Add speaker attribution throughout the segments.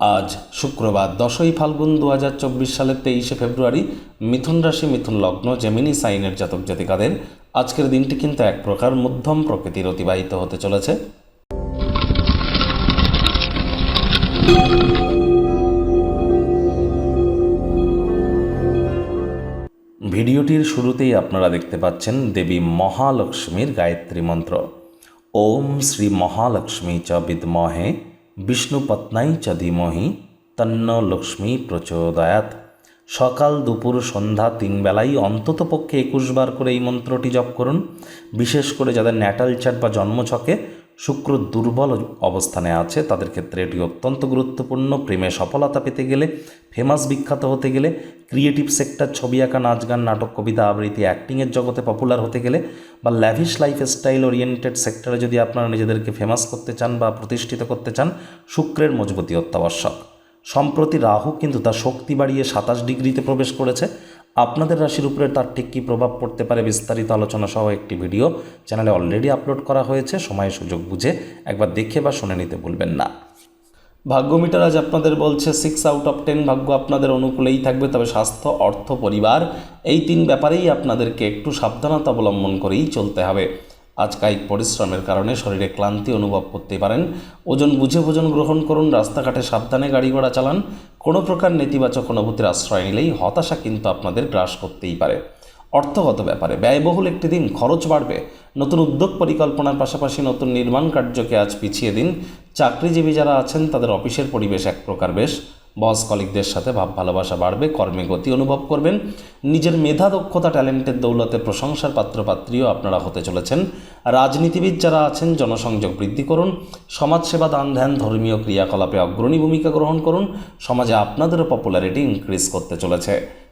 Speaker 1: আজ শুক্রবার দশই ফাল্গুন দু হাজার চব্বিশ সালের তেইশে ফেব্রুয়ারি মিথুন রাশি মিথুন লগ্ন জেমিনি সাইনের জাতক জাতিকাদের। আজকের দিনটি কিন্তু এক প্রকার মধ্যম প্রকৃতির অতিবাহিত হতে চলেছে। ভিডিওটির শুরুতেই আপনারা দেখতে পাচ্ছেন দেবী মহালক্ষ্মীর গায়ত্রী মন্ত্র। ওম শ্রী মহালক্ষ্মী চ বিদ্মহে বিষ্ণুপত্নাই চ ধীমহি, তন্ন লক্ষ্মী প্রচোদয়াত। সকাল, দুপুর, সন্ধ্যা তিন বেলায় অন্তত পক্ষে একুশ বার করে এই মন্ত্রটি জপ করুন। বিশেষ করে যাদের ন্যাটাল চাট বা জন্মছকে শুক্র দুর্বল অবস্থানে আছে। তাদের ক্ষেত্রে এটি অত্যন্ত গুরুত্বপূর্ণ। প্রেমে সফলতা পেতে গেলে ফেমাস বিখ্যাত হতে গেলে ক্রিয়েটিভ সেক্টর ছবি আঁকা, নাচ গান, নাটক, কবিতা আবৃত্তি অ্যাক্টিংয়ের জগতে পপুলার হতে গেলে বা ল্যাভিশ লাইফ স্টাইল ওরিয়েন্টেড সেক্টরে যদি আপনারা নিজেদেরকে ফেমাস করতে চান বা প্রতিষ্ঠিত করতে চান, শুক্রের মজবুতি অত্যাবশ্যক। সম্প্রতি রাহু কিন্তু তার শক্তি বাড়িয়ে সাতাশ ডিগ্রিতে প্রবেশ করেছে। আপনাদের রাশির উপরে তার ঠিক কী প্রভাব পড়তে পারে বিস্তারিত আলোচনা সহ একটি ভিডিও চ্যানেলে অলরেডি আপলোড করা হয়েছে। সময় সুযোগ বুঝে একবার দেখে বা শুনে নিতে ভুলবেন না। ভাগ্য মিটার আজ আপনাদের বলছে সিক্স আউট অফ টেন ভাগ্য আপনাদের অনুকূলেই থাকবে, তবে স্বাস্থ্য, অর্থ, পরিবার এই তিন ব্যাপারেই আপনাদেরকে একটু সাবধানতা অবলম্বন করেই চলতে হবে। আজ কায়িক পরিশ্রমের কারণে শরীরে ক্লান্তি অনুভব করতে পারেন। ওজন বুঝে ভোজন গ্রহণ করুন, রাস্তাঘাটে সাবধানে গাড়ি ঘোড়া চালান। কোনো প্রকার নেতিবাচক অনুভূতির আশ্রয় নিলেই হতাশা কিন্তু আপনাদের গ্রাস করতেই পারে। অর্থগত ব্যাপারে ব্যয়বহুল একটি দিন, খরচ বাড়বে। নতুন উদ্যোগ পরিকল্পনার পাশাপাশি নতুন নির্মাণ কার্যকে আজ পিছিয়ে দিন। চাকরিজীবী যারা আছেন, তাদের অফিসের পরিবেশ এক প্রকার বেশ বস কলিকদের সাথে ভাব ভালোবাসা বাড়বে, কর্মে গতি অনুভব করবেন। নিজের মেধা, দক্ষতা, ট্যালেন্টের দৌলতে প্রশংসার পাত্রপাত্রীও আপনারা হতে চলেছেন। রাজনীতিবিদ যারা আছেন, জনসংযোগ বৃদ্ধি করুন। সমাজসেবা, দান ধ্যান, ধর্মীয় ক্রিয়াকলাপে অগ্রণী ভূমিকা গ্রহণ করুন। সমাজে আপনাদেরও পপুলারিটি ইনক্রিজ করতে চলেছে।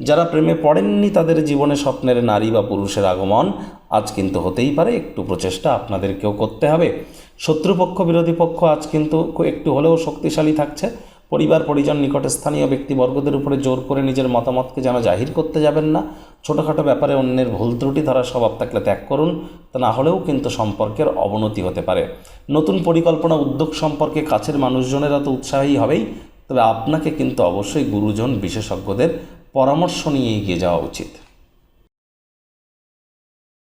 Speaker 1: যারা প্রেমে পড়েননি তাদের জীবনে স্বপ্নের নারী বা পুরুষের আগমন আজ কিন্তু হতেই পারে, একটু প্রচেষ্টা আপনাদেরকেও করতে হবে। শত্রুপক্ষ, বিরোধী পক্ষ আজ কিন্তু একটু হলেও শক্তিশালী থাকছে। পরিবার, পরিজন, নিকটে স্থানীয় ব্যক্তিবর্গদের উপরে জোর করে নিজের মতামতকে যেন জাহির করতে যাবেন না। ছোটোখাটো ব্যাপারে অন্যের ভুল ত্রুটি ধরার স্বভাব থাকলে ত্যাগ করুন, তা না হলেও কিন্তু সম্পর্কের অবনতি হতে পারে। নতুন পরিকল্পনা, উদ্যোগ সম্পর্কে কাছের মানুষজনেরা তো উৎসাহী হবেই, তবে আপনাকে কিন্তু অবশ্যই গুরুজন, বিশেষজ্ঞদের পরামর্শ নিয়ে এগিয়ে যাওয়া উচিত।